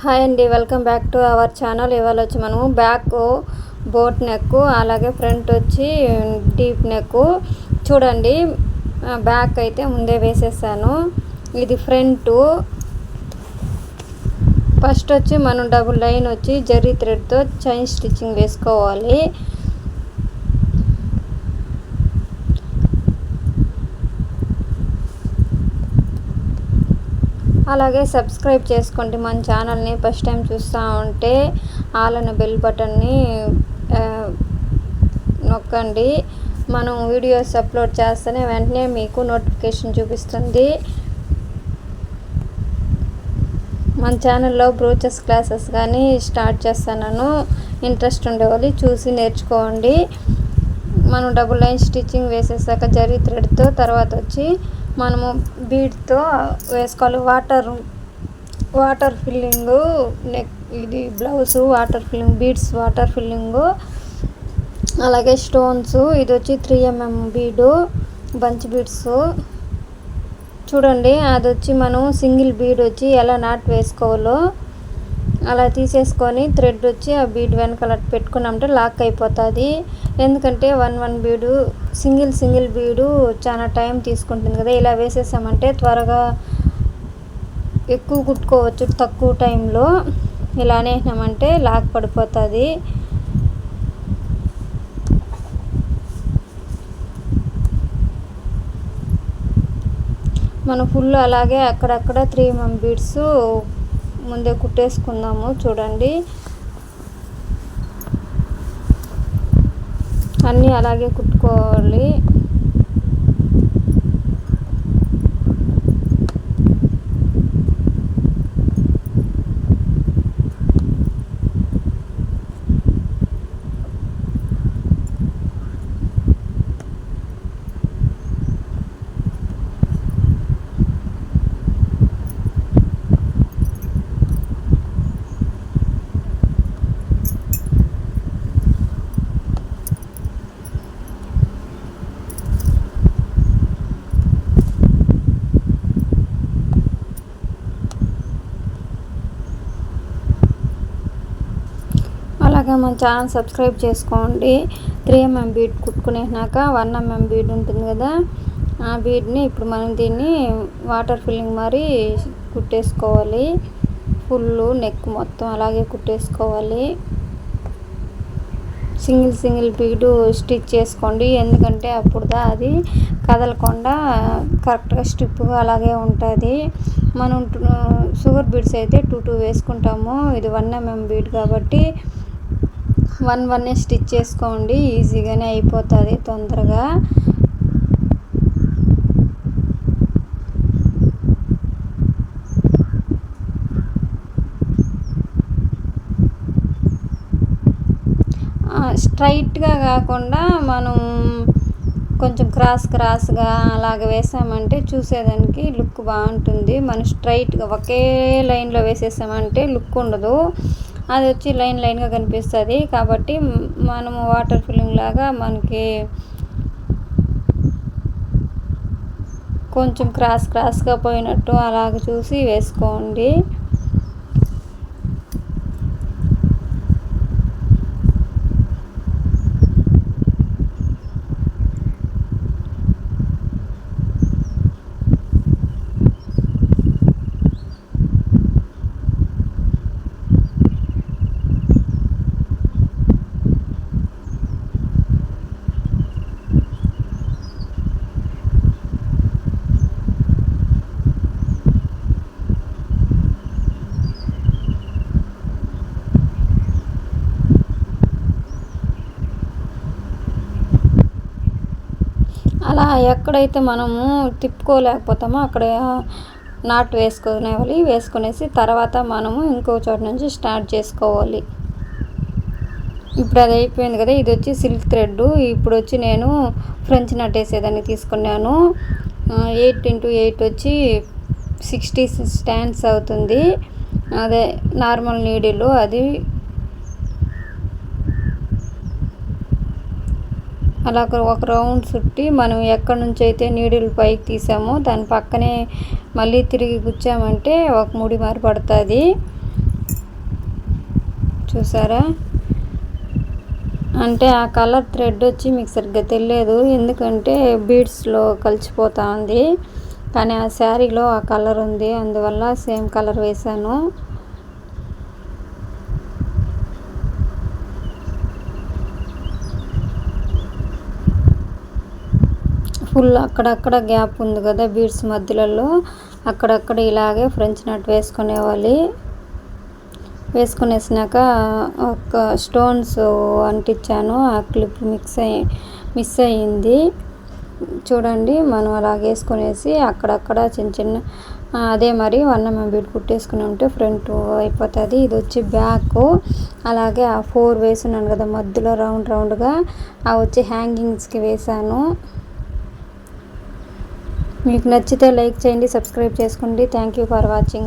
Hi అండి welcome back to our channel. ఇవాళ వచ్చి మనము బ్యాక్ బోట్ నెక్ అలాగే ఫ్రంట్ వచ్చి డీప్ నెక్. చూడండి బ్యాక్ అయితే ముందే వేసేసాను. ఇది ఫ్రంట్. ఫస్ట్ వచ్చి మనం డబుల్ లైన్ వచ్చి జర్రీ థ్రెడ్తో చైన్ స్టిచ్చింగ్ వేసుకోవాలి. అలాగే సబ్స్క్రైబ్ చేసుకోండి మన ఛానల్ని. ఫస్ట్ టైం చూస్తూ ఉంటే ఆలన బెల్ బటన్ని నొక్కండి. మనం వీడియోస్ అప్లోడ్ చేస్తేనే వెంటనే మీకు నోటిఫికేషన్ చూపిస్తుంది. మన ఛానల్లో బ్రోచెస్ క్లాసెస్ కానీ స్టార్ట్ చేస్తాను ఇంట్రెస్ట్ ఉండేవాళ్ళు చూసి నేర్చుకోండి. మనం డబుల్ లైన్ స్టిచ్చింగ్ వేసేసాక జరీ థ్రెడ్తో తర్వాత వచ్చి మనము బీడ్తో వేసుకోవాలి. వాటర్ వాటర్ ఫిల్లింగు నెక్ ఇది blouse water filling beads water filling అలాగే స్టోన్స్ ఇది వచ్చి three MM bead bunch beads. చూడండి అది వచ్చి మనం సింగిల్ బీడ్ వచ్చి ఎలా నాట్ వేసుకోవాలో. అలా తీసేసుకొని థ్రెడ్ వచ్చి ఆ బీడ్ వెనకాల పెట్టుకున్నామంటే లాక్ అయిపోతుంది. ఎందుకంటే one one bead single single bead చాలా టైం తీసుకుంటుంది కదా. ఇలా వేసేసామంటే త్వరగా ఎక్కువ కుట్టుకోవచ్చు తక్కువ టైంలో ఇలా అనేసినామంటే లాక్ పడిపోతుంది. మనం ఫుల్ అలాగే అక్కడక్కడ త్రీ ఎంఎం బీడ్స్ ముందే కుట్టేసుకుందాము చూడండి. అన్నీ అలాగే కుట్టుకోవాలి. అలాగే మన ఛానల్ సబ్స్క్రైబ్ చేసుకోండి. త్రీ ఎంఎం బీడ్ కుట్టుకునేసినాక వన్ ఎంఎం బీడ్ ఉంటుంది కదా ఆ బీడ్ని ఇప్పుడు మనం దీన్ని వాటర్ ఫిల్లింగ్ మరి కుట్టేసుకోవాలి. ఫుల్ నెక్ మొత్తం అలాగే కుట్టేసుకోవాలి. సింగిల్ సింగిల్ బీడు స్టిచ్ చేసుకోండి. ఎందుకంటే అప్పుడుదా అది కదలకుండా కరెక్ట్గా స్టిప్గా అలాగే ఉంటుంది. మనం షుగర్ బీడ్స్ అయితే టూ టూ వేసుకుంటాము. ఇది వన్ ఎంఎం బీడ్ కాబట్టి వన్ వన్ స్టిచ్ చేసుకోండి. ఈజీగానే అయిపోతుంది తొందరగా. స్ట్రైట్గా కాకుండా మనం కొంచెం క్రాస్ క్రాస్గా అలాగ వేసామంటే చూసేదానికి లుక్ బాగుంటుంది. మనం స్ట్రైట్గా ఒకే లైన్లో వేసేసామంటే లుక్ ఉండదు. అది వచ్చి లైన్ లైన్గా కనిపిస్తుంది. కాబట్టి మనము వాటర్ ఫిల్లింగ్ లాగా మనకి కొంచెం క్రాస్ క్రాస్గా పోయినట్టు అలాగ చూసి వేసుకోండి. అలా ఎక్కడైతే మనము తిప్పుకోలేకపోతామో అక్కడ నాట్ వేసుకునేవాలి. వేసుకునేసి తర్వాత మనము ఇంకో చోట నుంచి స్టార్ట్ చేసుకోవాలి. ఇప్పుడు అది అయిపోయింది కదా ఇది వచ్చి సిల్క్ థ్రెడ్. ఇప్పుడు వచ్చి నేను ఫ్రెంచ్ నట్ వేసేదాన్ని తీసుకున్నాను. ఎయిట్ ఇంటూ ఎయిట్ వచ్చి సిక్స్టీ స్టాండ్స్ అవుతుంది. అదే నార్మల్ నీడిలు అది అలా ఒక- రౌండ్ చుట్టి మనం ఎక్కడి నుంచి అయితే నీడిల్ పైకి తీసామో దాని పక్కనే మళ్ళీ తిరిగి గుచ్చామంటే ఒక ముడి మారి పడుతుంది. చూసారా? అంటే ఆ కలర్ థ్రెడ్ వచ్చి మీకు సరిగ్గా తెలియదు. ఎందుకంటే బీడ్స్లో కలిసిపోతా ఉంది. కానీ ఆ శారీలో ఆ కలర్ ఉంది. అందువల్ల సేమ్ కలర్ వేశాను. ఫుల్ అక్కడక్కడ గ్యాప్ ఉంది కదా బీడ్స్ మధ్యలలో. అక్కడక్కడ ఇలాగే ఫ్రెంచ్ నట్ వేసుకునేవాలి వేసుకునేసినాక ఒక స్టోన్స్ అంటించాను. ఆ క్లిప్ మిక్స్ అయ్యి మిస్ అయ్యింది. చూడండి మనం అలా వేసుకునేసి అక్కడక్కడ చిన్న చిన్న అదే మరి వన్ ఎంఎం బీడ్ కుట్టేసుకుని ఉంటే ఫ్రంట్ అయిపోతుంది. ఇది వచ్చి బ్యాక్. అలాగే ఆ ఫోర్ వేసున్నాను కదా మధ్యలో రౌండ్ రౌండ్గా. ఆ వచ్చి హ్యాంగింగ్స్కి వేసాను. మీకు నచ్చితే లైక్ చేయండి సబ్స్క్రైబ్ చేసుకోండి. Thank you for watching